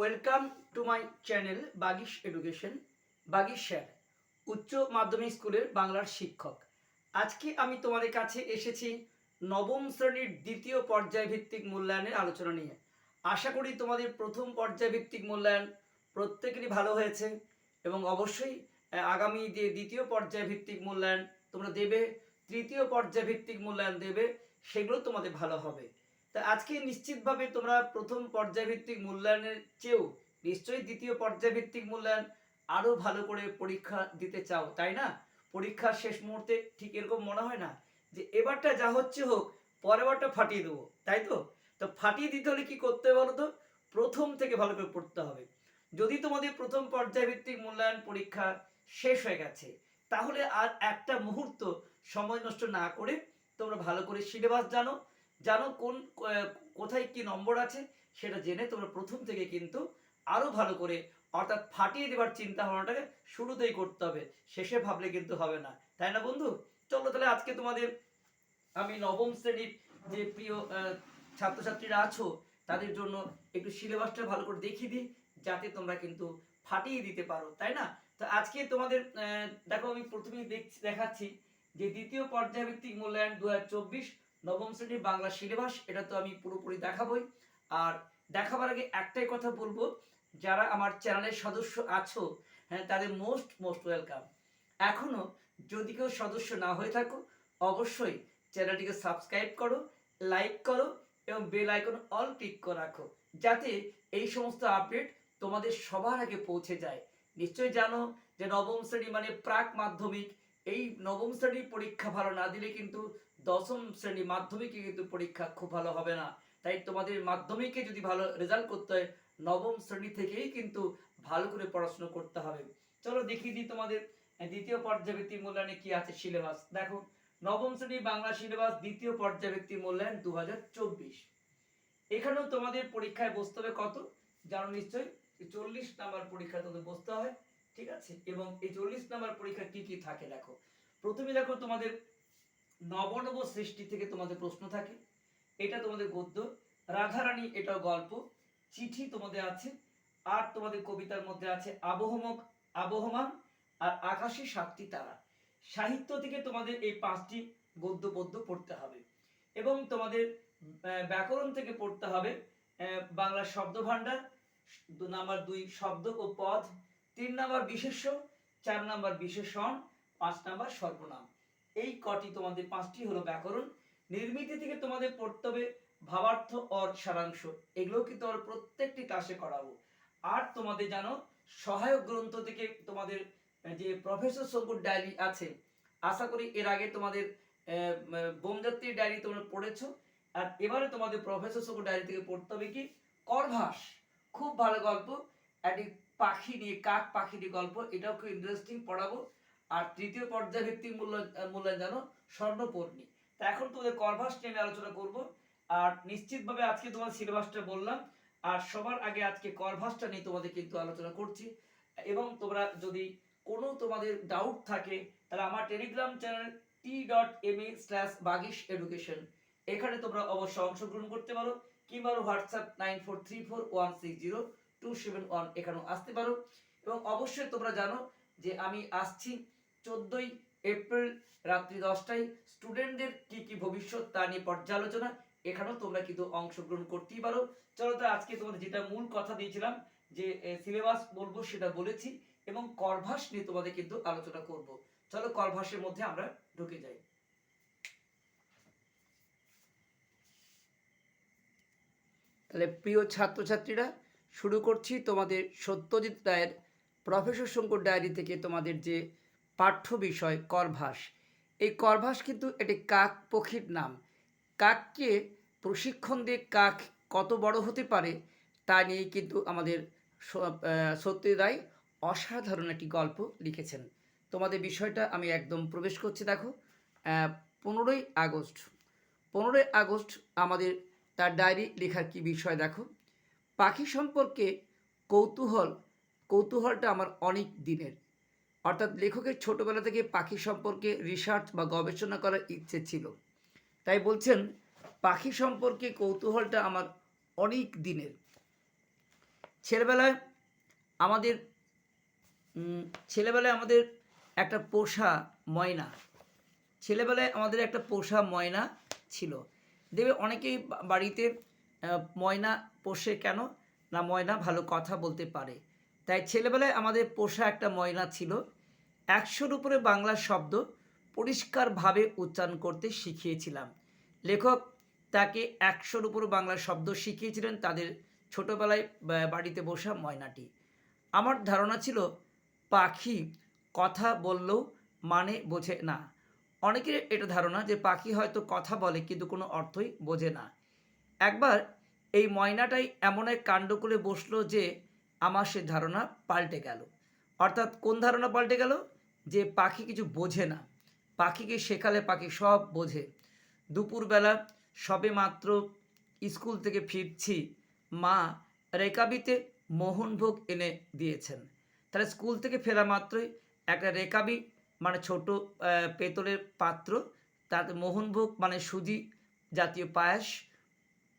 Welcome to my channel Bagish education Bagish sir, উচ্চ মাধ্যমিক স্কুলের বাংলার শিক্ষক। আজকে আমি তোমাদের কাছে এসেছি নবম শ্রেণির দ্বিতীয় পর্যায়ভিত্তিক মূল্যায়নের আলোচনা নিয়ে। আশা করি তোমাদের প্রথম পর্যায়ভিত্তিক মূল্যায়ন প্রত্যেকেরই ভালো হয়েছে এবং অবশ্যই আগামী যে দ্বিতীয় পর্যায়ভিত্তিক মূল্যায়ন তোমরা দেবে, তৃতীয় পর্যায়ভিত্তিক মূল্যায়ন দেবে, সেগুলো তোমাদের ভালো হবে। তা আজকে নিশ্চিতভাবে তোমরা প্রথম পর্যায়ভিত্তিক মূল্যায়নের চেয়েও নিশ্চয়ই দ্বিতীয় পর্যায়ভিত্তিক মূল্যায়ন আরও ভালো করে পরীক্ষা দিতে চাও, তাই না? পরীক্ষার শেষ মুহূর্তে ঠিক এরকম মনে হয় না যে এবারটা যা হচ্ছে হোক পরেরবারটা ফাটিয়ে দেবো, তাই তো? তো ফাটিয়ে দিতে হলে কি করতে হবে বলো তো? প্রথম থেকে ভালো করে পড়তে হবে। যদি তোমাদের প্রথম পর্যায়ভিত্তিক মূল্যায়ন পরীক্ষা শেষ হয়ে গেছে, তাহলে আর একটা মুহূর্ত সময় নষ্ট না করে তোমরা ভালো করে সিলেবাস জানো জানো কোন কোথায় কি নম্বর আছে সেটা জেনে তোমরা প্রথম থেকে কিন্তু আরও ভালো করে অর্থাৎ ফাটিয়ে দেওয়ার চিন্তা ভাবনাটাকে শুরুতেই করতে হবে, শেষে ভাবলে কিন্তু হবে না। তাই না বন্ধু? চলো তাহলে আজকে তোমাদের আমি নবম শ্রেণির যে প্রিয় ছাত্রছাত্রীরা আছো, তাদের জন্য একটু সিলেবাসটা ভালো করে দেখিয়ে দিই, যাতে তোমরা কিন্তু ফাটিয়ে দিতে পারো, তাই না? তো আজকে তোমাদের দেখো আমি প্রথমেই দেখাচ্ছি যে দ্বিতীয় পর্যায়ভিত্তিক মূল্যায়ন দু হাজার চব্বিশ নবম শ্রেণির বাংলা সিলেবাস, এটা তো আমি পুরোপুরি দেখাবই। আর দেখাবার আগে একটাই কথা বলব, যারা আমার চ্যানেলের সদস্য আছো হ্যাঁ তাদের মোস্ট মোস্ট ওয়েলকাম এখনও যদি কেউ সদস্য না হয়ে থাকো, অবশ্যই চ্যানেলটিকে সাবস্ক্রাইব করো লাইক করো, এবং বেল আইকন অল ক্লিক করে রাখো, যাতে এই সমস্ত আপডেট তোমাদের সবার আগে পৌঁছে যায়। নিশ্চয়ই জানো যে নবম শ্রেণি মানে প্রাক মাধ্যমিক, এই নবম শ্রেণির পরীক্ষা ভালো না দিলে কিন্তু দশম শ্রেণি মাধ্যমিকে কিন্তু পরীক্ষা খুব ভালো হবে না। তাই তোমাদের মাধ্যমিকে যদি ভালো রেজাল্ট করতে হয়, নবম শ্রেণি থেকেই কিন্তু ভালো করে পড়াশোনা করতে হবে। চলো দেখিয়ে দিই তোমাদের দ্বিতীয় পর্যায়ভিত্তিক মূল্যায়নে কি আছে সিলেবাস দেখো, নবম শ্রেণি বাংলা সিলেবাস দ্বিতীয় পর্যায়ভিত্তিক মূল্যায়ন দু হাজার চব্বিশ। এখানেও তোমাদের পরীক্ষায় বসতে হবে কত? জানো নিশ্চয়ই? চল্লিশ নাম্বার পরীক্ষা তোমাদের বসতে হয়, ঠিক আছে? এবং এই চল্লিশ নাম্বার পরীক্ষা কি কি থাকে দেখো। প্রথমে দেখো তোমাদের নবনব সৃষ্টি থেকে তোমাদের প্রশ্ন থাকে। এটা তোমাদের গদ্য। রাধারানী এটাও গল্প। চিঠি তোমাদের আছে। আর তোমাদের কবিতার মধ্যে আছে আবহমক আবহমান আর আকাশে সাতটি তারা। সাহিত্য থেকে তোমাদের এই পাঁচটি গদ্য পদ্য পড়তে হবে। এবং তোমাদের ব্যাকরণ থেকে পড়তে হবে আহ, বাংলা শব্দ ভাণ্ডার দু নাম্বার দুই শব্দ ও পদ তিন নাম্বার বিশেষ্য চার নাম্বার বিশেষণ পাঁচ নাম্বার সর্বনাম। এই কটি তোমাদের পাঁচটি হলো ব্যাকরণ, নির্মিতি থেকে তোমাদের পড়তে হবে ভাবার্থ অর সারাংশ। এগুলো কিন্তু আমরা প্রত্যেকটি ক্লাসে করাবো। আর তোমাদের জানো, সহায়ক গ্রন্থ থেকে তোমাদের যে প্রফেসর শঙ্কুর ডায়েরি আছে, আশা করি এর আগে তোমাদের বোমযাত্রীর ডায়েরি তোমরা পড়েছো। আর এবারে তোমাদের প্রফেসর শঙ্কুর ডায়েরি থেকে পড়তে হবে কি, করভাস। খুব ভালো গল্প, একটি পাখি নিয়ে, কাক পাখি নিয়ে গল্প, এটাও খুব ইন্টারেস্টিং পড়াবো। আর তৃতীয় পর্যায়ভিত্তিক মূল্য মূল্যায়ন জানো স্বর্ণপর্ণী তা এখন তোমাদের করভাস নিয়ে আমি আলোচনা করব। আর নিশ্চিতভাবে আজকে তোমার সিলেবাসটা বললাম, আর সবার আগে আজকে করভাসটা নিয়ে তোমাদের কিন্তু আলোচনা করছি। এবং তোমরা যদি কোনো তোমাদের ডাউট থাকে, তাহলে আমার Telegram channel T dot M E slash Bagish education এখানে তোমরা অবশ্যই অংশগ্রহণ করতে পারো, কিংবা WhatsApp nine four three four one six zero two seven one এখানেও আসতে পারো। এবং অবশ্যই তোমরা জানো যে আমি আসছি চোদ্দোই এপ্রিল রাত্রি দশটায় স্টুডেন্টদের কি কি ভবিষ্যৎ তা নিয়ে পর্যালোচনা। এখানেও তোমরা কিন্তু অংশগ্রহণ করতেই পারো। চলো তো আজকে তোমাদের যেটা মূল কথা দিয়েছিলাম, যে সিলেবাস বলব সেটা বলেছি এবং করভাস নিয়ে তোমাদের কিন্তু আলোচনা করব। চলো করভাসের মধ্যে আমরা ঢুকে যাই। তাহলে প্রিয় ছাত্রছাত্রীরা, শুরু করছি তোমাদের সত্যজিৎ রায়ের প্রফেসর শঙ্কর ডায়েরি থেকে তোমাদের যে পাঠ্য বিষয় করভাস। এই করভাস কিন্তু এটি কাক পক্ষীর নাম। কাককে প্রশিক্ষণ দিয়ে কাক কত বড় হতে পারে তা নিয়েই কিন্তু আমাদের স- আহ, সত্যজিৎ রায় অসাধারণ একটি গল্প লিখেছেন। তোমাদের বিষয়টা আমি একদম প্রবেশ করছি দেখো পনেরোই আগস্ট। পনেরোই আগস্ট আমাদের তার ডায়েরি লেখার কি বিষয় দেখো। পাখি সম্পর্কে কৌতূহল কৌতূহলটা আমার অনেক দিনের। অর্থাৎ লেখকের ছোটবেলা থেকে পাখি সম্পর্কে রিসার্চ বা গবেষণা করার ইচ্ছে ছিল। তাই বলছেন, পাখি সম্পর্কে কৌতূহলটা আমার অনেক দিনের। ছেলেবেলায় আমাদের ছেলেবেলায় আমাদের একটা পোষা ময়না। ছেলেবেলায় আমাদের একটা পোষা ময়না ছিল। দেবে, অনেকেই বাড়িতে ময়না পোষে কেন? না, ময়না ভালো কথা বলতে পারে। তাই ছেলেবেলায় আমাদের পোষা একটা ময়না ছিল। একশোর উপরে বাংলা শব্দ পরিষ্কারভাবে উচ্চারণ করতে শিখিয়েছিলাম। লেখক তাকে একশোর উপর বাংলা শব্দ শিখিয়েছিলেন তাদের ছোটোবেলায় বাড়িতে বসা ময়নাটি। আমার ধারণা ছিল, পাখি কথা বললেও মানে বোঝে না। অনেকের এটা ধারণা যে পাখি হয়তো কথা বলে কিন্তু কোনো অর্থই বোঝে না। একবার এই ময়নাটাই এমন এক কাণ্ড করে বসল যে আমার সে ধারণা পাল্টে গেল। অর্থাৎ কোন ধারণা পাল্টে গেল? যে পাখি কিছু বোঝে না। পাখিকে শেখালে পাখি সব বোঝে। দুপুরবেলা সবে মাত্র স্কুল থেকে ফিরছি, মা রেকাবিতে মোহনভোগ এনে দিয়েছেন। তাহলে স্কুল থেকে ফেরা মাত্রই একটা রেকাবি মানে ছোট পেতলের পাত্র তাতে মোহনভোগ মানে সুজি জাতীয় পায়েস,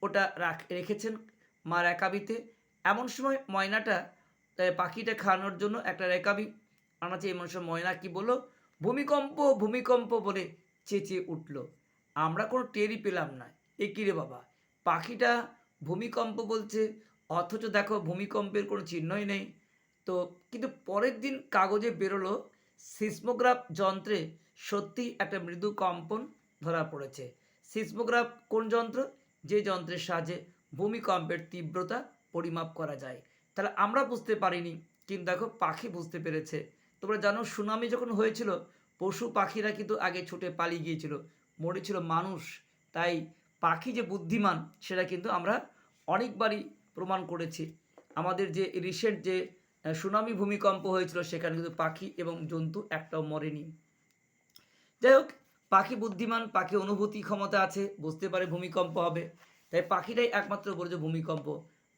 ওটা রাখ, রেখেছেন মা রেকাবিতে। এমন সময় ময়নাটা পাখিটা খাওয়ানোর জন্য একটা রেকাবি আনাচ্ছে এমন সময় ময়না কি বলল? ভূমিকম্প ভূমিকম্প বলে চেঁচিয়ে উঠল। আমরা কোনো টেরই পেলাম না। এ কিরে বাবা? পাখিটা ভূমিকম্প বলছে। অথচ দেখো ভূমিকম্পের কোনো চিহ্নই নেই। তো কিন্তু পরের দিন কাগজে বেরোলো সিসমোগ্রাফ যন্ত্রে সত্যি একটা মৃদু কম্পন ধরা পড়েছে। সিসমোগ্রাফ কোন যন্ত্র? যে যন্ত্রের সাহায্যে ভূমিকম্পের তীব্রতা পরিমাপ করা যায়। তাহলে আমরা বুঝতে পারিনি, কিন্তু দেখো পাখি বুঝতে পেরেছে। তোমরা জানো সুনামি যখন হয়েছিল, পশু পাখিরা কিন্তু আগে ছুটে পালিয়ে গিয়েছিল মরেছিল মানুষ। তাই পাখি যে বুদ্ধিমান, সেটা কিন্তু আমরা অনেকবারই প্রমাণ করেছি। আমাদের যে রিসেন্ট যে সুনামি ভূমিকম্প হয়েছিল, সেখানে কিন্তু পাখি এবং জন্তু একটাও মরেনি। যাই হোক, পাখি বুদ্ধিমান, পাখি অনুভূতি ক্ষমতা আছে, বুঝতে পারে ভূমিকম্প হবে। তাই পাখিটাই একমাত্র বলেছে ভূমিকম্প।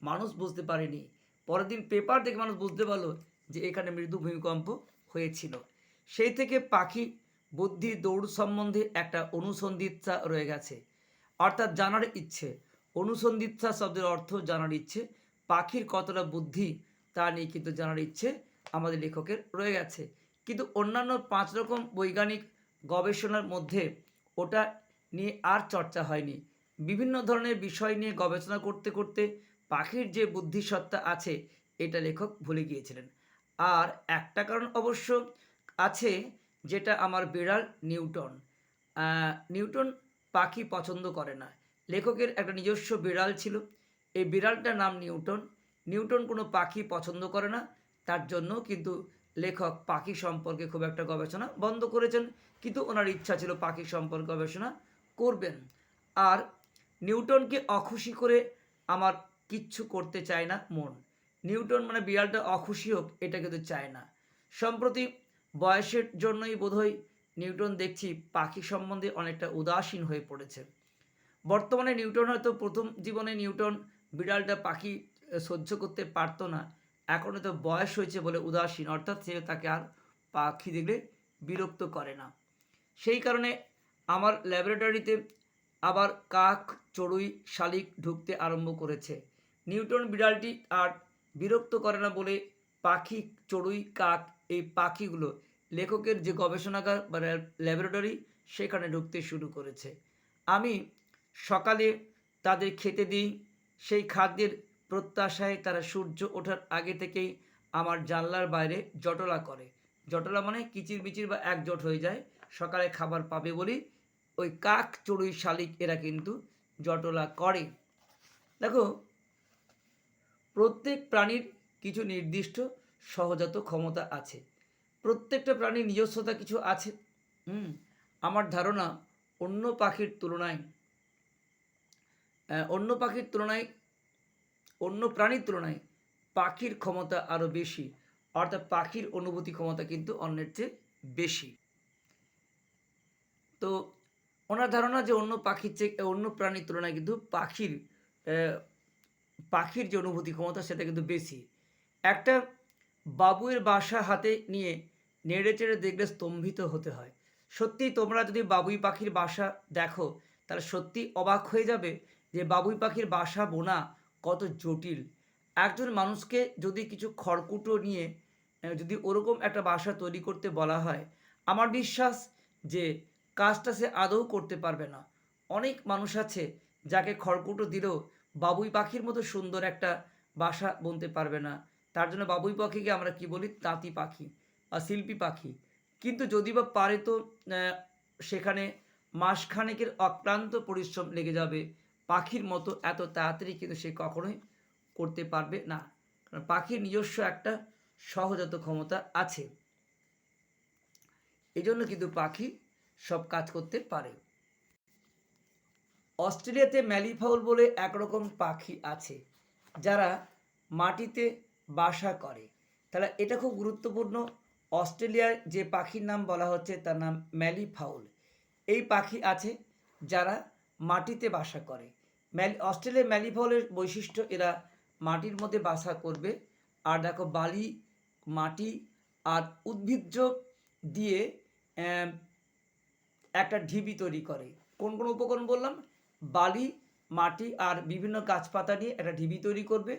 মানুষ বুঝতে পারেনি। পরের দিন পেপার দেখে মানুষ বুঝতে পারল যে এখানে মৃদু ভূমিকম্প হয়েছিল। সেই থেকে পাখি বুদ্ধি দৌড় সম্বন্ধে একটা অনুসন্ধিৎসা রয়ে গেছে। অর্থাৎ জানার ইচ্ছে। অনুসন্ধিৎসা শব্দের অর্থ জানার ইচ্ছে। পাখির কতটা বুদ্ধি তা নিয়ে কিন্তু জানার ইচ্ছে আমাদের লেখকের রয়ে গেছে। কিন্তু অন্যান্য পাঁচ রকম বৈজ্ঞানিক গবেষণার মধ্যে ওটা নিয়ে আর চর্চা হয়নি। বিভিন্ন ধরনের বিষয় নিয়ে গবেষণা করতে করতে পাখির যে বুদ্ধিসত্তা আছে, এটা লেখক ভুলে গিয়েছিলেন। আর একটা কারণ অবশ্য আছে, যেটা আমার বিড়াল নিউটন। নিউটন পাখি পছন্দ করে না। লেখকের একটা নিজস্ব বিড়াল ছিল। এই বিড়ালটার নাম নিউটন। নিউটন কোনো পাখি পছন্দ করে না। তার জন্য কিন্তু লেখক পাখি সম্পর্কে খুব একটা গবেষণা বন্ধ করেছেন। কিন্তু ওনার ইচ্ছা ছিল পাখি সম্পর্কে গবেষণা করবেন। আর নিউটনকে অখুশি করে আমার কিচ্ছু করতে চায় না মন। নিউটন মানে বিড়ালটা অখুশি হোক, এটা কিন্তু চায় না। সম্প্রতি বয়সের জন্যই বোধহয় নিউটন দেখছি পাখি সম্বন্ধে অনেকটা উদাসীন হয়ে পড়েছে। বর্তমানে নিউটন হয়তো প্রথম জীবনে নিউটন বিড়ালটা পাখি সহ্য করতে পারতো না। এখন তো বয়স হয়েছে বলে উদাসীন, অর্থাৎ সে তাকে আর পাখি দেখলে বিরক্ত করে না। সেই কারণে আমার ল্যাবরেটরিতে আবার কাক, চড়ুই, শালিক ঢুকতে আরম্ভ করেছে। নিউটন বিড়ালটি আর বিরক্ত করে না বলে পাখি চড়ুই, কাক এই পাখিগুলো লেখকের যে গবেষণাগার বা ল্যাবরেটরি সেখানে ঢুকতে শুরু করেছে। আমি সকালে তাদের খেতে দিই, সেই খাদ্যের প্রত্যাশায় তারা সূর্য ওঠার আগে থেকেই আমার জানলার বাইরে জটলা করে। জটলা মানে কিচির মিচির বা একজোট হয়ে যায়, সকালে খাবার পাবে বলেই ওই কাক চড়ুই শালিক এরা কিন্তু জটলা করে। দেখো প্রত্যেক প্রাণীর কিছু নির্দিষ্ট সহজাত ক্ষমতা আছে। প্রত্যেকটা প্রাণীর নিজস্বতা কিছু আছে। হুম, আমার ধারণা অন্য পাখির তুলনায় অন্য পাখির তুলনায়, অন্য প্রাণীর তুলনায় পাখির ক্ষমতা আরও বেশি। অর্থাৎ পাখির অনুভূতি ক্ষমতা কিন্তু অন্যের চেয়ে বেশি। তো, ওনার ধারণা যে অন্য পাখির চেয়ে, অন্য প্রাণীর তুলনায় কিন্তু পাখির পাখির যে অনুভূতি, ক্ষমতা সেটা কিন্তু বেশি। একটা বাবুয়ের বাসা হাতে নিয়ে নেড়ে চেড়ে দেখলে স্তম্ভিত হতে হয়। সত্যি তোমরা যদি বাবুই পাখির বাসা দেখো, তাহলে সত্যি অবাক হয়ে যাবে যে বাবুই পাখির বাসা বোনা কত জটিল। একজন মানুষকে যদি কিছু খড়কুটো নিয়ে যদি ওরকম একটা বাসা তৈরি করতে বলা হয়, আমার বিশ্বাস যে কাজটা সে আদৌ করতে পারবে না। অনেক মানুষ আছে যাকে খড়কুটো দিলেও বাবুই পাখির মতো সুন্দর একটা বাসা বুনতে পারবে না। তার জন্য বাবুই পাখিকে আমরা কি বলি? তাঁতি পাখি বা শিল্পী পাখি। কিন্তু যদি বা পারে তো সেখানে মাসখানেকের অক্লান্ত পরিশ্রম লেগে যাবে। পাখির মতো এত তাড়াতাড়ি কিন্তু সে কখনোই করতে পারবে না। কারণ পাখির নিজস্ব একটা সহজাত ক্ষমতা আছে। এই জন্য কিন্তু পাখি সব কাজ করতে পারে। অস্ট্রেলিয়াতে ম্যালিফাউল বলে একরকম পাখি আছে, যারা মাটিতে বাসা করে। তাহলে এটা খুব গুরুত্বপূর্ণ। অস্ট্রেলিয়ার যে পাখির নাম বলা হচ্ছে তার নাম ম্যালিফাউল। এই পাখি আছে যারা মাটিতে বাসা করে। ম্যালি অস্ট্রেলিয়ার ম্যালিফাউলের বৈশিষ্ট্য, এরা মাটির মধ্যে বাসা করবে। আর দেখো, বালি, মাটি আর উদ্ভিজ্জ দিয়ে একটা ঢিবি তৈরি করে। কোন কোন উপকরণ বললাম? বালি, মাটি আর বিভিন্ন গাছপাতা নিয়ে একটা ঢিবি তৈরি করবে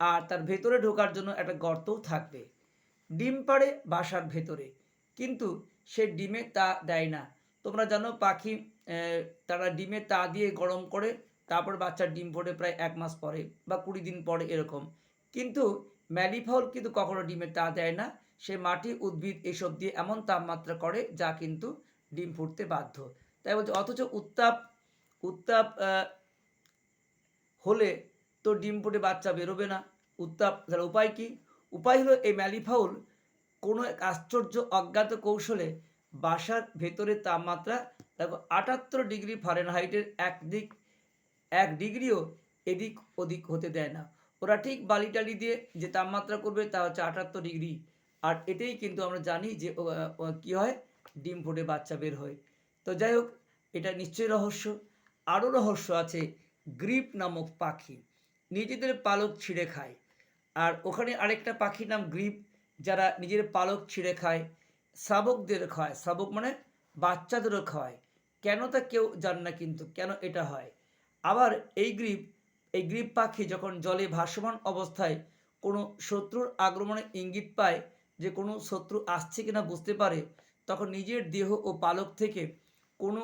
আর তার ভেতরে ঢোকার জন্য একটা গর্তও থাকবে। ডিম পাড়ে বাসার ভেতরে। কিন্তু সে ডিমে তা দেয় না। তোমরা জানো পাখি তারা ডিমে তা দিয়ে গরম করে, তারপর বাচ্চার ডিম ফোটে প্রায় এক মাস পরে বা কুড়ি দিন পরে এরকম। কিন্তু ম্যালিফাউল কিন্তু কখনো ডিমে তা দেয় না। সে মাটি, উদ্ভিদ এসব দিয়ে এমন তাপমাত্রা করে যা কিন্তু ডিম ফুটতে বাধ্য। তাই বলছে, অথচ উত্তাপ উত্তাপ হলে তো ডিম ফুটে বাচ্চা বেরোবে না। উত্তাপ, তাহলে উপায় কি? উপায় হলো এই ম্যালিফাউল কোনো এক আশ্চর্য অজ্ঞাত কৌশলে বাসার ভেতরে তাপমাত্রা দেখো আটাত্তর ডিগ্রি ফারেনহাইটের এক দিক এক ডিগ্রিও এদিক ওদিক হতে দেয় না। ওরা ঠিক বালি টালি দিয়ে যে তাপমাত্রা করবে তা হচ্ছে আটাত্তর ডিগ্রি। আর এটাই কিন্তু আমরা জানি যে কি হয়? ডিম ফুটে বাচ্চা বের হয়। তো যাই হোক, এটা নিশ্চয়ই রহস্য। আরও রহস্য আছে গ্রিপ নামক পাখি। নিজেদের পালক ছিঁড়ে খায়। আর ওখানে আরেকটা পাখির নাম গ্রিপ, যারা নিজের পালক ছিঁড়ে খায়। শাবকদের খায়, শাবক মানে বাচ্চাদেরও খাওয়ায় কেন তা কেউ জান না কিন্তু কেন এটা হয়। আবার এই গ্রিপ এই গ্রিপ পাখি যখন জলে ভাসমান অবস্থায় কোনো শত্রুর আক্রমণের ইঙ্গিত পায় যে কোনো শত্রু আসছে কিনা বুঝতে পারে, তখন নিজের দেহ ও পালক থেকে কোনো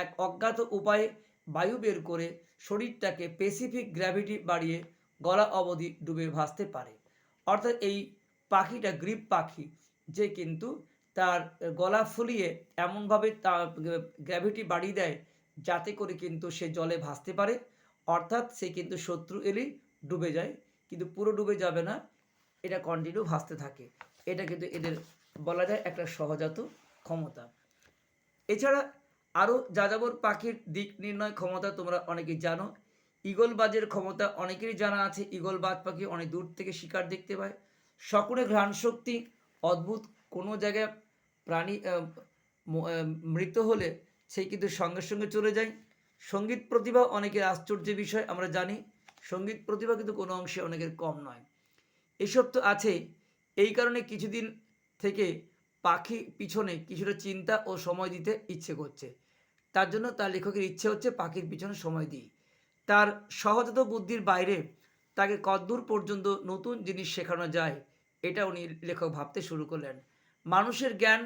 এক অজ্ঞাত উপায়ে বায়ু বের করে শরীরটাকে পেসিফিক গ্র্যাভিটি বাড়িয়ে গলা অবধি ডুবে ভাসতে পারে। অর্থাৎ এই পাখিটা গ্রিপ পাখি, যে কিন্তু তার গলা ফুলিয়ে এমনভাবে তার গ্র্যাভিটি বাড়িয়ে দেয় যাতে করে কিন্তু সে জলে ভাসতে পারে। অর্থাৎ সে কিন্তু শত্রু এলেই ডুবে যায়, কিন্তু পুরো ডুবে যাবে না, এটা কন্টিনিউ ভাসতে থাকে। এটা কিন্তু এদের বলা যায় একটা সহজাত ক্ষমতা। এছাড়া আরও যাযাবর পাখির দিক নির্ণয় ক্ষমতা তোমরা অনেকেই জানো। ঈগলবাজের ক্ষমতা অনেকেরই জানা আছে। ঈগলবাজ পাখি অনেক দূর থেকে শিকার দেখতে পায়। সকলে ঘ্রাণ শক্তি, অদ্ভুত কোনো জায়গায় প্রাণী মৃত হলে সে কিন্তু সঙ্গে সঙ্গে চলে যায়। সংগীত প্রতিভা অনেকের আশ্চর্য বিষয়, আমরা জানি। সংগীত প্রতিভা কিন্তু কোনো অংশে অনেকের কম নয়। এসব তো আছেই। এই কারণে কিছুদিন থেকে পাখি পিছনে কিছুটা চিন্তা ও সময় দিতে ইচ্ছে করছে। তার জন্য তার লেখকের ইচ্ছে হচ্ছে পাখির পিছনে সময় দিই। তার সহজাত বুদ্ধির বাইরে তাকে কদ্দূর পর্যন্ত নতুন জিনিস শেখানো যায়, এটা উনি লেখক ভাবতে শুরু করলেন। মানুষের জ্ঞান,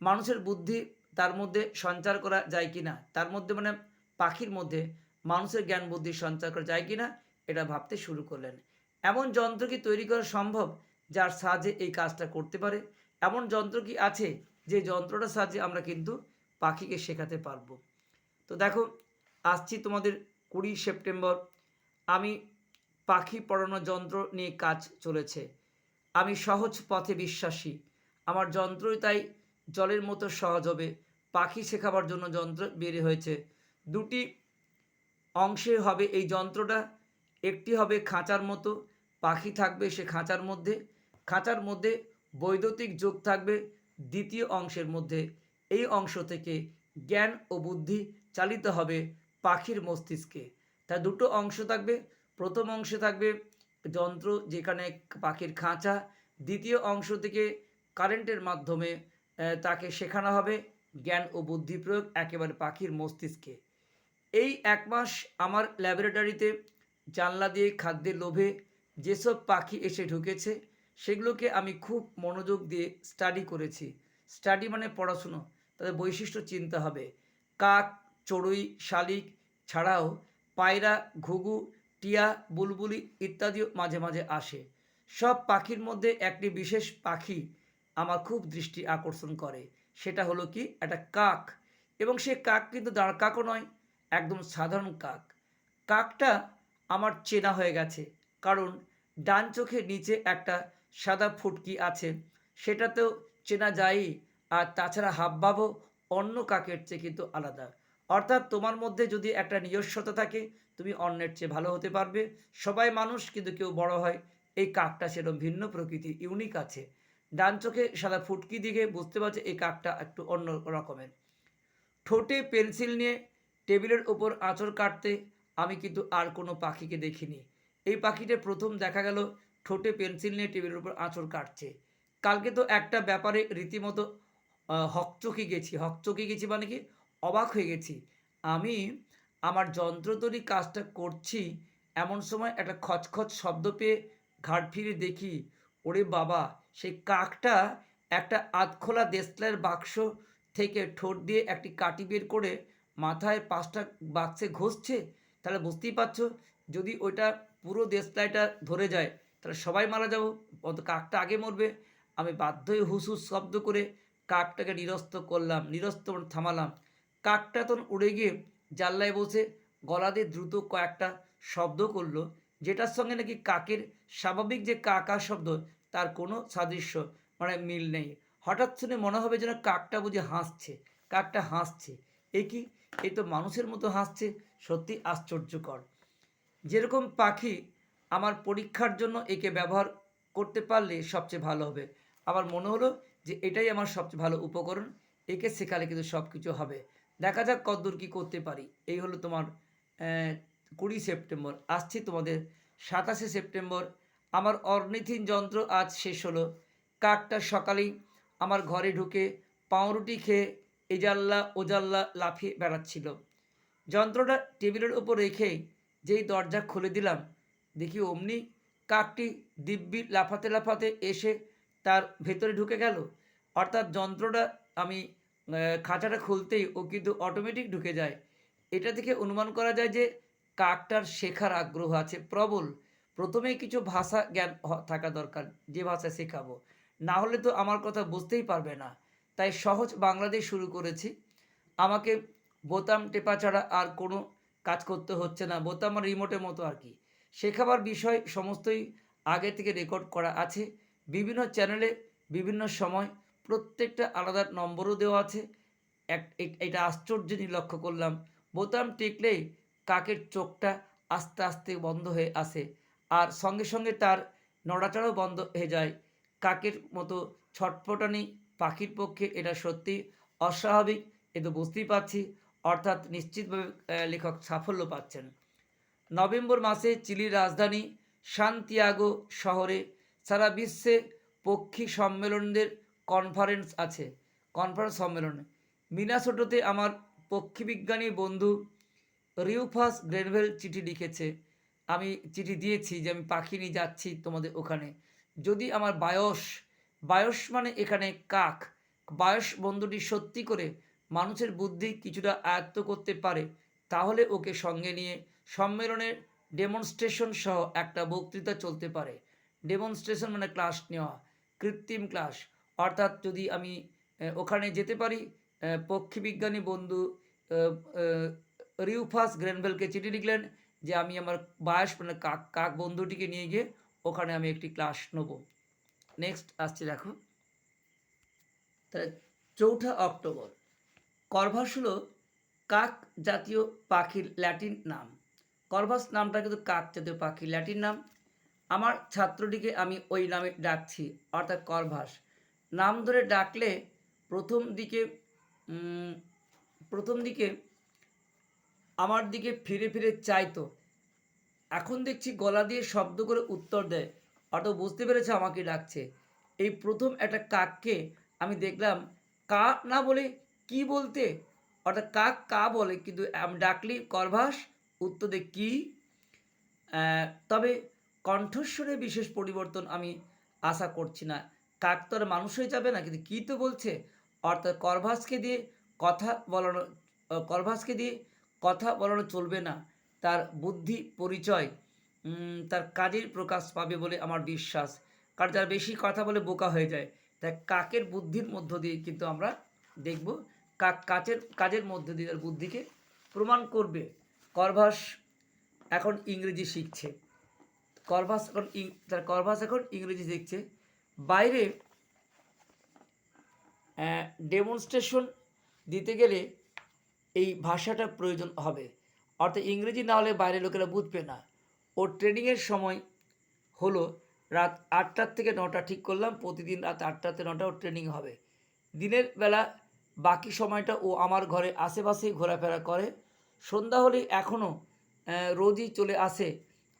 মানুষের বুদ্ধি তার মধ্যে সঞ্চার করা যায় কি না তার মধ্যে মানে পাখির মধ্যে মানুষের জ্ঞান বুদ্ধি সঞ্চার করা যায় কি না এটা ভাবতে শুরু করলেন। এমন যন্ত্র কি তৈরি করা সম্ভব, যার সাহায্যে এই কাজটা করতে পারে? এমন যন্ত্র কি আছে, যে যন্ত্রটার সাহায্যে আমরা কিন্তু পাখিকে শেখাতে পারব? তো দেখো, আসছি তোমাদের কুড়ি সেপ্টেম্বর। আমি পাখি পড়ানো যন্ত্র নিয়ে কাজ চলেছে। আমি সহজ পথে বিশ্বাসী। আমার যন্ত্রই তাই জলের মতো সহজ হবে। পাখি শেখাবার জন্য যন্ত্র বের হয়েছে। দুটি অংশে হবে এই যন্ত্রটা, একটি হবে খাঁচার মতো। পাখি থাকবে সে খাঁচার মধ্যে। খাঁচার মধ্যে বৈদ্যুতিক যোগ থাকবে দ্বিতীয় অংশের মধ্যে। এই অংশ থেকে জ্ঞান ও বুদ্ধি চালিত হবে পাখির মস্তিষ্কে। তা দুটো অংশ থাকবে। প্রথম অংশে থাকবে যন্ত্র, যেখানে পাখির খাঁচা। দ্বিতীয় অংশ থেকে কারেন্টের মাধ্যমে তাকে শেখানো হবে জ্ঞান ও বুদ্ধি প্রয়োগ একেবারে পাখির মস্তিষ্কে। এই এক মাস আমার ল্যাবরেটরিতে জানলা দিয়ে খাদ্যের লোভে যেসব পাখি এসে ঢুকেছে, সেগুলোকে আমি খুব মনোযোগ দিয়ে স্টাডি করেছি। স্টাডি মানে পড়াশুনো, তাদের বৈশিষ্ট্য চিনতে হবে। কাক চড়ুই, শালিক ছাড়াও পায়রা, ঘুঘু, টিয়া, বুলবুলি ইত্যাদিও মাঝে মাঝে আসে। সব পাখির মধ্যে একটি বিশেষ পাখি আমার খুব দৃষ্টি আকর্ষণ করে। সেটা হলো কি? একটা কাক। এবং সে কাক কিন্তু দাঁড় কাকও নয়, একদম সাধারণ কাক। কাকটা আমার চেনা হয়ে গেছে, কারণ ডান চোখের নিচে একটা সাদা ফুটকি আছে, সেটাতেও চেনা যায়ই। আর তাছাড়া হাবভাবও অন্য কাকের চেয়ে কিন্তু আলাদা। অর্থাৎ তোমার মধ্যে যদি একটা নিজস্বতা থাকে, তুমি অন্যের চেয়ে ভালো হতে পারবে। সবাই মানুষ, কিন্তু কেউ বড় হয়। এই কাকটা সেরকম ভিন্ন প্রকৃতি ইউনিক আছে। ডান চোখে সাদা ফুটকি দিকে বুঝতে পারছে এই কাকটা একটু অন্য রকমের। ঠোঁটে পেন্সিল নিয়ে টেবিলের ওপর আঁচড় কাটতে আমি কিন্তু আর কোনো পাখিকে দেখিনি। এই পাখিটা প্রথম দেখা গেল ঠোঁটে পেন্সিল নিয়ে টেবিলের উপর আঁচড় কাটছে। কালকে তো একটা ব্যাপারে রীতিমতো হকচকি গেছি। হকচকি গেছি মানে কি? অবাক হয়ে গেছি। আমি আমার যন্ত্র তৈরি কাজটা করছি, এমন সময় একটা খচখচ শব্দ পেয়ে ঘাট ফিরে দেখি, ওরে বাবা, সেই কাকটা একটা আধখোলা দেশলাইয়ের বাক্স থেকে ঠোঁট দিয়ে একটি কাটি বের করে মাথায় পাঁচটা বাক্সে ঘষছে। তাহলে বুঝতেই পারছ, যদি ওইটা পুরো দেশলাইটা ধরে যায়, তাহলে সবাই মারা যাব অত কাকটা আগে মরবে। আমি বাধ্য হয়ে হুস হুস শব্দ করে কাকটাকে নিরস্ত করলাম, নিরস্ত মানে থামালাম। কাকটা তখন উড়ে গিয়ে জানলায় বসে গলা দিয়ে দ্রুত কয়েকটা শব্দ করল, যেটার সঙ্গে নাকি কাকের স্বাভাবিক যে কাকা শব্দ, তার কোনো সাদৃশ্য মানে মিল নেই। হঠাৎ শুনে মনে হবে যেন কাকটা বুঝে হাসছে, কাকটা হাসছে। এ কি? এই তো মানুষের মতো হাসছে, সত্যি আশ্চর্যকর। যেরকম পাখি আমার পরীক্ষার জন্য একে ব্যবহার করতে পারলে সবচেয়ে ভালো হবে। আমার মনে হলো যে এটাই আমার সবচেয়ে ভালো উপকরণ, একে শেখালে কিন্তু সব কিছু হবে। দেখা যাক কতদূর কী করতে পারি। এই হলো তোমার কুড়ি সেপ্টেম্বর। আসছি তোমাদের সাতাশে সেপ্টেম্বর। আমার অর্নিথিন যন্ত্র আজ শেষ হলো। কাকটা সকালেই আমার ঘরে ঢুকে পাউরুটি খেয়ে এজাল্লা ওজাল্লা লাফিয়ে বেড়াচ্ছিল। যন্ত্রটা টেবিলের ওপর রেখে যেই দরজা খুলে দিলাম, দেখি অমনি কাকটি দিব্যি লাফাতে লাফাতে এসে তার ভেতরে ঢুকে গেল। অর্থাৎ যন্ত্রটা আমি খাঁচাটা খুলতেই ও কিন্তু অটোমেটিক ঢুকে যায়। এটা থেকে অনুমান করা যায় যে কাকটার শেখার আগ্রহ আছে, প্রবল। প্রথমেই কিছু ভাষা জ্ঞান থাকা দরকার, যে ভাষা শেখাবো। না হলে তো আমার কথা বুঝতেই পারবে না। তাই সহজ বাংলাদেশ শুরু করেছি। আমাকে বোতাম টেপা ছাড়া আর কোনো কাজ করতে হচ্ছে না। বোতাম আর রিমোটের মতো আর কি। শেখাবার বিষয় সমস্তই আগে থেকে রেকর্ড করা আছে। বিভিন্ন চ্যানেলে বিভিন্ন সময় প্রত্যেকটা আলাদা নম্বরও দেওয়া আছে। এক এটা আশ্চর্য লক্ষ্য করলাম। বোতাম টিকলেই কাকের চোখটা আস্তে আস্তে বন্ধ হয়ে আসে আর সঙ্গে সঙ্গে তার নড়াচড়াও বন্ধ হয়ে যায়। কাকের মতো ছটফটানি পাখির পক্ষে এটা সত্যি অস্বাভাবিক, এ তো বুঝতেই পারছি, অর্থাৎ নিশ্চিতভাবে লেখক সাফল্য পাচ্ছেন। নভেম্বর মাসে চিলির রাজধানী সান্তিয়াগো শহরে সারা বিশ্বে পক্ষী সম্মেলনদের কনফারেন্স আছে কনফারেন্স সম্মেলনে। মিনাসোটোতে আমার পক্ষীবিজ্ঞানী বন্ধু রিউফাস গ্রেনভেল চিঠি লিখেছে। আমি চিঠি দিয়েছি যে আমি পাখি নিয়ে যাচ্ছি তোমাদের ওখানে। যদি আমার বায়স বায়স মানে এখানে কাক। বায়স বন্ধুটি সত্যি করে মানুষের বুদ্ধি কিছুটা আয়ত্ত করতে পারে, তাহলে ওকে সঙ্গে নিয়ে সম্মেলনের ডেমনস্ট্রেশন সহ একটা বক্তৃতা চলতে পারে। ডেমনস্ট্রেশন মানে ক্লাস নেওয়া, কৃত্রিম ক্লাস অর্থাৎ যদি আমি ওখানে যেতে পারি পক্ষীবিজ্ঞানী বন্ধু রিউফাস গ্রেনভেলকে চিঠি লিখলেন যে আমি আমার বায়স মানে কাক কাক বন্ধুটিকে নিয়ে গিয়ে ওখানে আমি একটি ক্লাস নেব। নেক্সট আসছে দেখো। তাহলে চৌঠা অক্টোবর। কর্ভাস হলো কাক জাতীয় পাখির ল্যাটিন নাম। করভাস নামটা কিন্তু কাক জাতীয় পাখির ল্যাটিন নাম। আমার ছাত্রটিকে আমি ওই নামে ডাকছি, অর্থাৎ কর্ভাস। নাম ধরে ডাকলে প্রথম দিকে প্রথম দিকে আমার দিকে ফিরে ফিরে চাইতো। এখন দেখছি গলা দিয়ে শব্দ করে উত্তর দেয়। অত বুঝতে পেরেছে আমাকে ডাকছে। এই প্রথম একটা কাককে আমি দেখলাম, কা না বলে কি বলতে? অর্থাৎ কাক কা বলে, কিন্তু ডাকলি করভাস উত্তর কি তবে কণ্ঠস্বরে বিশেষ পরিবর্তন আমি আশা করছি না। কাক তো আর মানুষ হয়ে যাবে না? কিন্তু কী তো বলছে? অর্থাৎ করভাসকে দিয়ে কথা বলানো করভাসকে দিয়ে কথা বলানো চলবে না। তার বুদ্ধি পরিচয় তার কাজের প্রকাশ পাবে বলে আমার বিশ্বাস। কারণ যারা বেশি কথা বলে বোকা হয়ে যায় তাই কাকের বুদ্ধির মধ্য দিয়ে কিন্তু আমরা দেখব কাক কাচের, কাজের মধ্য দিয়ে তার বুদ্ধিকে প্রমাণ করবে। করভাস এখন ইংরেজি শিখছে। করভাস এখন তার করভাস এখন ইংরেজি শিখছে। বাইরে ডেমনস্ট্রেশন দিতে গেলে এই ভাষাটা প্রয়োজন হবে। অর্থাৎ ইংরেজি না হলে বাইরের লোকেরা বুঝবে না। ও ট্রেনিংয়ের সময় হলো রাত আটটার থেকে নটা ঠিক করলাম, প্রতিদিন রাত আটটাতে নটা ওর ট্রেনিং হবে। দিনের বেলা বাকি সময়টা ও আমার ঘরে আশেপাশেই ঘোরাফেরা করে। সন্ধ্যা হলেই এখনও রোজই চলে আসে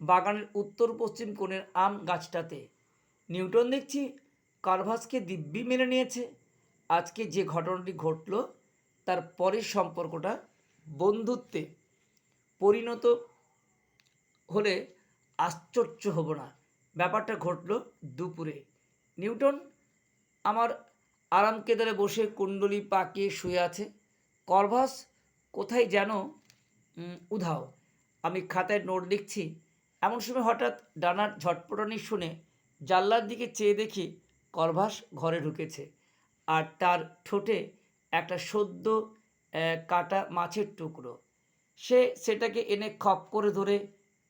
বাগানের উত্তর পশ্চিম কোণের আম গাছটাতে। নিউটন দেখছি কারভাসকে দিব্যি মেনে নিয়েছে। আজকে যে ঘটনাটি ঘটল, তার পরের সম্পর্কটা বন্ধুত্বে পরিণত হলে আশ্চর্য হব না। ব্যাপারটা ঘটল দুপুরে। নিউটন আমার আরাম কেদারে বসে কুণ্ডলি পাকিয়ে শুয়ে আছে। করভাস কোথায় যেন উধাও। আমি খাতায় নোট লিখছি। এমন সময় হঠাৎ ডানার ঝটপটানি শুনে জানলার দিকে চেয়ে দেখি করভাস ঘরে ঢুকেছে আর তার ঠোঁটে একটা সদ্য কাটা মাছের টুকরো। সে সেটাকে এনে খপ করে ধরে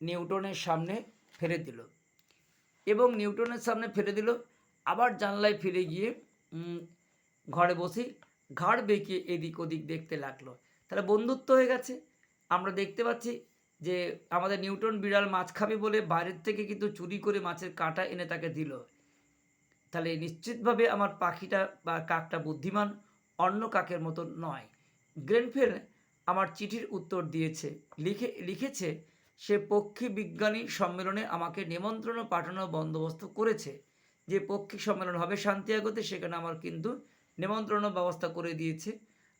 নিউটনের সামনে ফেলে দিল এবং নিউটনের সামনে ফেলে দিল। আবার জানলায় ফিরে গিয়ে ঘরে বসে ঘাড় বেঁকিয়ে এদিক ওদিক দেখতে লাগল। তাহলে বন্ধুত্ব হয়ে গেছে। আমরা দেখতে পাচ্ছি যে আমাদের নিউটন বিড়াল মাছ খাবে বলে বাইরের থেকে কিন্তু চুরি করে মাছের কাঁটা এনে তাকে দিল। তাহলে নিশ্চিতভাবে আমার পাখিটা বা কাকটা বুদ্ধিমান, অন্য কাকের মতো নয়। গ্রেনফেল আমার চিঠির উত্তর দিয়েছে। লিখে, লিখেছে, সে পক্ষী বিজ্ঞানী সম্মেলনে আমাকে নিমন্ত্রণ ও পাঠানোর বন্দোবস্ত করেছে। যে পক্ষী সম্মেলন হবে শান্তিয়াগোতে সেখানে আমার কিন্তু নিমন্ত্রণও ব্যবস্থা করে দিয়েছে।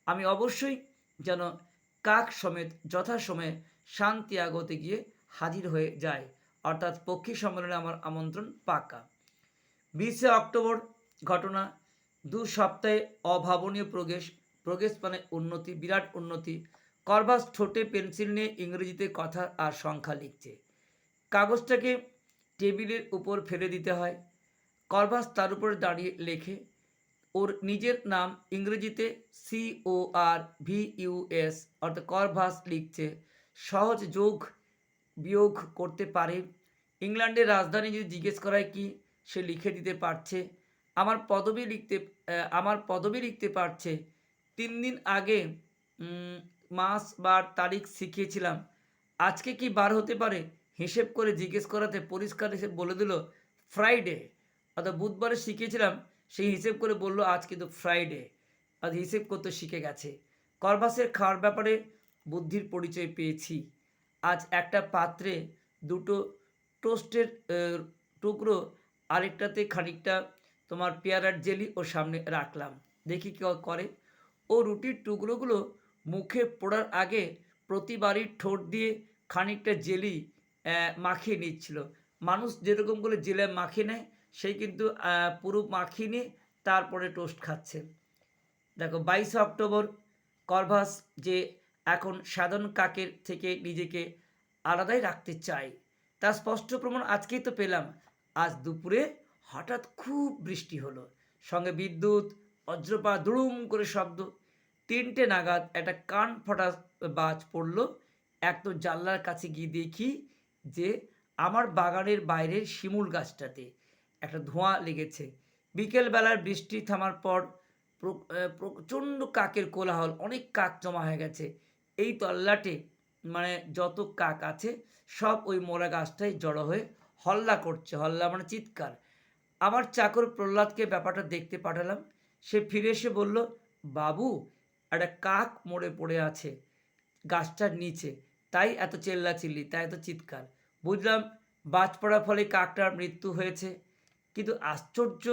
আমি অবশ্যই যেন কাক সমেত যথাসময়ে শান্তিয়াগোতে গিয়ে হাজির হয়ে যায়। অর্থাৎ পক্ষী সম্মেলনে আমার আমন্ত্রণ পাকা। বিশে অক্টোবর ঘটনা, দু সপ্তাহে অভাবনীয় প্রোগ্রেস প্রোগ্রেস মানে উন্নতি, বিরাট উন্নতি। করবাস ঠোঁটে পেন্সিল নিয়ে ইংরেজিতে কথা আর সংখ্যা লিখছে। কাগজটাকে টেবিলের উপর ফেলে দিতে হয়। করবাস তার উপরে দাঁড়িয়ে লেখে, ওর নিজের নাম ইংরেজিতে C O R V U S অর্থাৎ করভাস লিখছে সহজ যোগ বিয়োগ করতে পারে। ইংল্যান্ডের রাজধানী যদি জিজ্ঞেস করায় কি সে লিখে দিতে পারছে, আমার পদবি লিখতে আমার পদবি লিখতে পারছে। তিন দিন আগে মাস বার তারিখ শিখিয়েছিলাম। আজকে কি বার হতে পারে? হিসেব করে জিজ্ঞেস করাতে পরিষ্কার হিসেব বলে দিল, ফ্রাইডে। অর্থাৎ বুধবারে শিখিয়েছিলাম সেই হিসেব করে বলল, আজ কিন্তু ফ্রাইডে। আর হিসেব করতে শিখে গেছে। করবাসের খাওয়ার ব্যাপারে বুদ্ধির পরিচয় পেয়েছি। আজ একটা পাত্রে দুটো টোস্টের টুকরো, আরেকটাতে খানিকটা তোমার পেয়ারার জেলি ও সামনে রাখলাম। দেখি কি করে। ও রুটির টুকরোগুলো মুখে পড়ার আগে প্রতিবারই ঠোঁট দিয়ে খানিকটা জেলি মাখিয়ে নিচ্ছিল। মানুষ যেরকম করে জেলে মাখিয়ে নেয় সেই কিন্তু পুরো মাখিয়ে নিয়ে তারপরে টোস্ট খাচ্ছে। দেখো বাইশে অক্টোবর, করভাস যে এখন সাধারণ কাকের থেকে নিজেকে আলাদাই রাখতে চাই। তার স্পষ্ট প্রমাণ আজকেই তো পেলাম। আজ দুপুরে হঠাৎ খুব বৃষ্টি হলো। সঙ্গে বিদ্যুৎ বজ্রপাত দুড়ুম করে শব্দ। তিনটে নাগাদ একটা কান ফটা বাজ পড়ল। এক তো জানলার কাছে গিয়ে দেখি যে আমার বাগানের বাইরের শিমুল গাছটাতে একটা ধোঁয়া লেগেছে। বিকেলবেলার বৃষ্টি থামার পর প্র- প্রচণ্ড কাকের কোলাহল, অনেক কাক জমা হয়ে গেছে। এই তল্লাটে মানে যত কাক আছে, সব ওই মোরা গাছটাই জড়ো হয়ে হল্লা করছে, হল্লা মানে চিৎকার। আমার চাকর প্রহ্লাদকে ব্যাপারটা দেখতে পাঠালাম। সে ফিরে এসে বলল, বাবু, একটা কাক মরে পড়ে আছে গাছটার নিচে। তাই এত চেল্লাচিল্লি, তাই এত চিৎকার। বুঝলাম বাজ পড়ার ফলে কাকটার মৃত্যু হয়েছে। কিন্তু আশ্চর্য,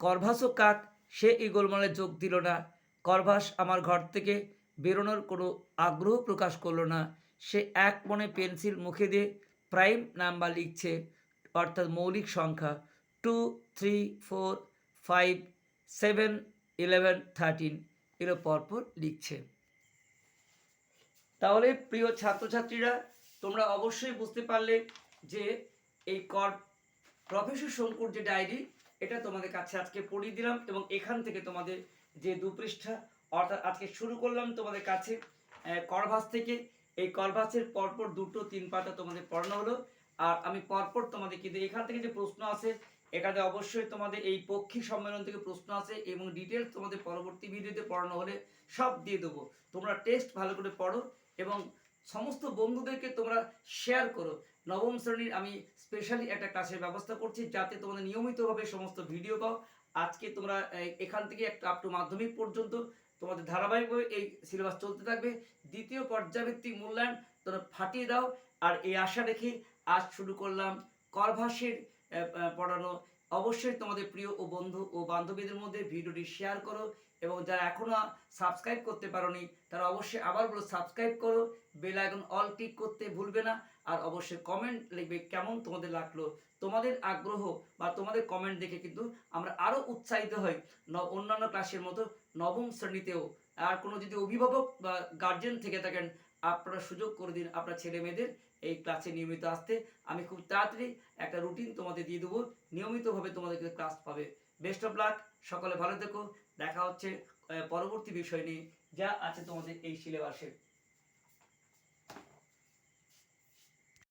করভাসও কাক, সে এই গোলমালে যোগ দিল না। করভাস আমার ঘর থেকে বেরোনোর কোনো আগ্রহ প্রকাশ করল না। সে এক মনে পেন্সিল মুখে দিয়ে প্রাইম নাম্বার লিখছে, অর্থাৎ মৌলিক সংখ্যা two three four five seven eleven thirteen এগুলো পরপর লিখছে। তাহলে প্রিয় ছাত্রছাত্রীরা, তোমরা অবশ্যই বুঝতে পারলে যে এই কর প্রফেসর শঙ্কুর যে ডায়েরি, এটা তোমাদের কাছে আজকে পড়িয়ে দিলাম এবং এখান থেকে তোমাদের যে দু পৃষ্ঠা অর্থাৎ আজকে শুরু করলাম তোমাদের কাছে করভাস থেকে। এই করভাসের পরপর দুটো তিন পাতা তোমাদের পড়ানো হলো। আর আমি পরপর তোমাদের কিন্তু এখান থেকে যে প্রশ্ন আছে, এখানে অবশ্যই তোমাদের এই পক্ষী সম্মেলন থেকে প্রশ্ন আছে এবং ডিটেলস তোমাদের পরবর্তী ভিডিওতে পড়ানো হলে সব দিয়ে দেবো। তোমরা টেস্ট ভালো করে পড়ো এবং সমস্ত বন্ধুদেরকে তোমরা শেয়ার করো। নবম শ্রেণির আমি স্পেশালি একটা ক্লাসের ব্যবস্থা করছি যাতে তোমাদের নিয়মিতভাবে সমস্ত ভিডিও পাও। আজকে তোমরা এখান থেকে একটা আপ টু মাধ্যমিক পর্যন্ত তোমাদের ধারাবাহিকভাবে এই সিলেবাস চলতে থাকবে। দ্বিতীয় পর্যায়ভিত্তিক মূল্যায়ন তোমরা ফাটিয়ে দাও। আর এই আশা রেখে আজ শুরু করলাম করভাসের পড়ানো। অবশ্যই তোমাদের প্রিয় ও বন্ধু ও বান্ধবীদের মধ্যে ভিডিওটি শেয়ার করো। এবং যারা এখনও সাবস্ক্রাইব করতে পারোনি, তারা অবশ্যই আবার বলো সাবস্ক্রাইব করো বেল আইকন অল ক্লিক করতে ভুলবে না, আর অবশ্যই কমেন্ট লিখবে কেমন তোমাদের লাগল, তোমাদের আগ্রহ বা তোমাদের কমেন্ট দেখে কিন্তু আমরা আরও উৎসাহিত হই অন্যান্য ক্লাসের মতো নবম শ্রেণীতেও। আর কোনো যদি অভিভাবক বা গার্জেন থেকে থাকেন, আপনারা সুযোগ করে দিন আপনার ছেলে মেয়েদের এই ক্লাসে নিয়মিত আসতে। আমি খুব তাড়াতাড়ি একটা রুটিন তোমাদের দিয়ে দেবো, নিয়মিতভাবে তোমাদেরকে ক্লাস পাবে। বেস্ট অফ লাক সকলে ভালো থেকো দেখা হচ্ছে পরবর্তী বিষয় নিয়ে। যা আছে তোমাদের এই সিলেবাসে